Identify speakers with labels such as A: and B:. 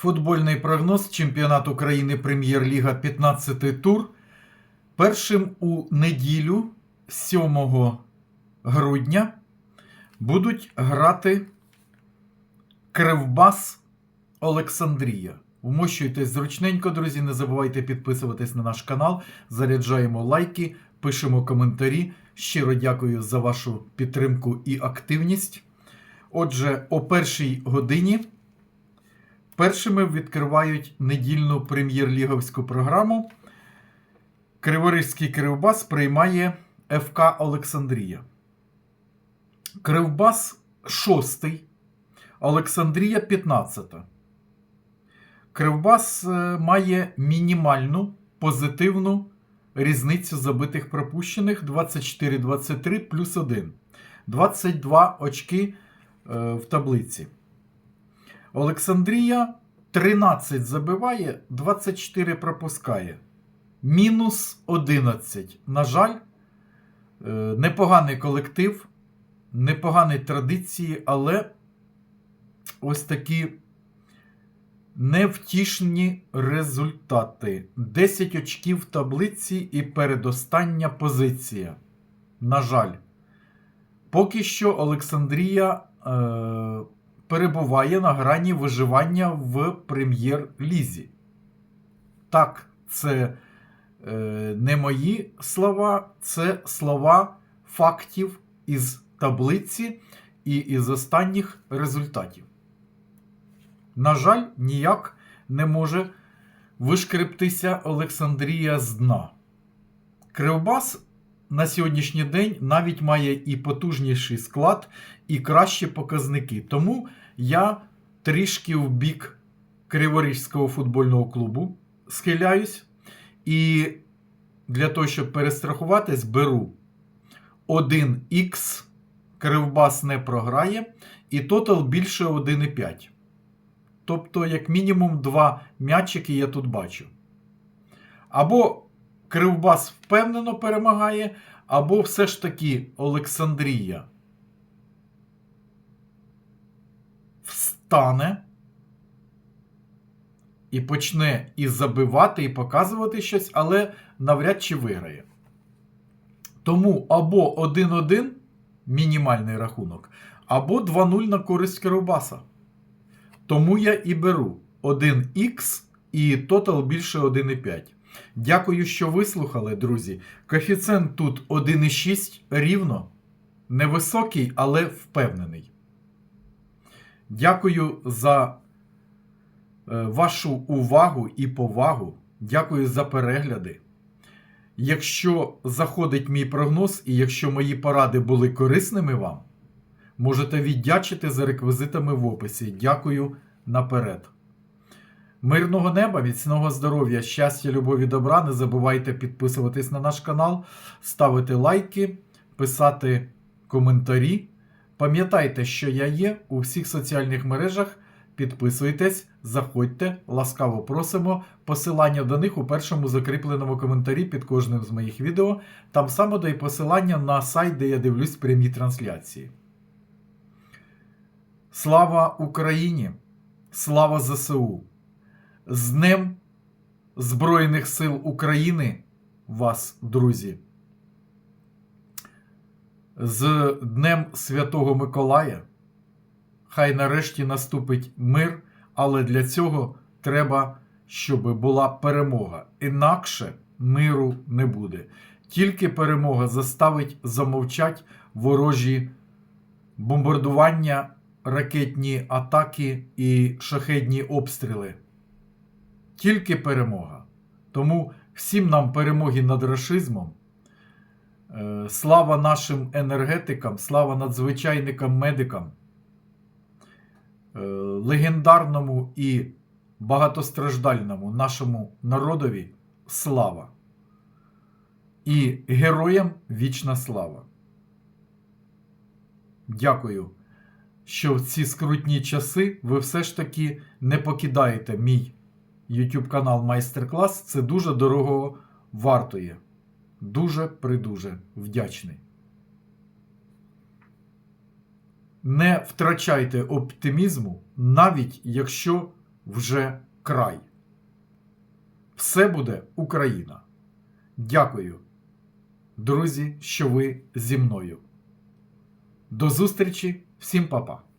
A: Футбольний прогноз Чемпіонат України Прем'єр-ліга 15 тур. Першим у неділю 7 грудня будуть грати Кривбас Олександрія. Вмощуйтесь зручненько, друзі. Не забувайте підписуватись на наш канал. Заряджаємо лайки, пишемо коментарі. Щиро дякую за вашу підтримку і активність. Отже, о першій годині першими відкривають недільну прем'єр-ліговську програму. Криворізький Кривбас приймає ФК Олександрія. Кривбас шостий. Олександрія 15. Кривбас е, має мінімальну позитивну різницю забитих пропущених 24-23 плюс 1. 22 очки е, в таблиці. Олександрія 13 забиває, 24 пропускає. Мінус 11. На жаль, е, непоганий колектив, непогані традиції, але ось такі невтішні результати. 10 очків в таблиці і передостання позиція. На жаль, поки що Олександрія е, перебуває на грані виживання в прем'єр-лізі. Так, це е, не мої слова, це слова фактів із таблиці і із останніх результатів. На жаль, ніяк не може вишкрептися Олександрія з дна. Кривбас на сьогоднішній день навіть має і потужніший склад, і кращі показники. Тому я трішки в бік Криворізького футбольного клубу схиляюсь. І для того, щоб перестрахуватись, беру 1х, Кривбас не програє, і тотал більше 1,5. Тобто, як мінімум, два м'ячики я тут бачу. Або Кривбас впевнено перемагає, або все ж таки Олександрія встане і почне і забивати, і показувати щось, але навряд чи виграє. Тому або 1-1 мінімальний рахунок, або 2-0 на користь Кривбаса. Тому я і беру 1х і тотал більше 1,5. Дякую, що вислухали, друзі. Коефіцієнт тут 1,6 рівно. Невисокий, але впевнений. Дякую за е, вашу увагу і повагу. Дякую за перегляди. Якщо заходить мій прогноз, і якщо мої поради були корисними вам, можете віддячити за реквізитами в описі. Дякую наперед. Мирного неба, міцного здоров'я, щастя, любові, добра. Не забувайте підписуватись на наш канал, ставити лайки, писати коментарі. Пам'ятайте, що я є у всіх соціальних мережах. Підписуйтесь, заходьте, ласкаво просимо. Посилання до них у першому закріпленому коментарі під кожним з моїх відео. Там само і посилання на сайт, де я дивлюсь прямі трансляції. Слава Україні! Слава ЗСУ! З Днем Збройних сил України вас, друзі! З Днем Святого Миколая! Хай нарешті наступить мир, але для цього треба, щоб була перемога. Інакше миру не буде. Тільки перемога заставить замовчать ворожі бомбардування, ракетні атаки і шахедні обстріли. Тільки перемога. Тому всім нам перемоги над рашизмом. Е, Слава нашим енергетикам, слава надзвичайникам медикам. Е, легендарному і багатостраждальному нашому народові слава. І героям вічна слава. Дякую, що в ці скрутні часи ви все ж таки не покидаєте мій YouTube канал Майстер-клас. Це дуже дорого вартує. Дуже придуже вдячний. Не втрачайте оптимізму, навіть якщо вже край. Все буде Україна. Дякую, друзі, що ви зі мною. До зустрічі, всім па-па.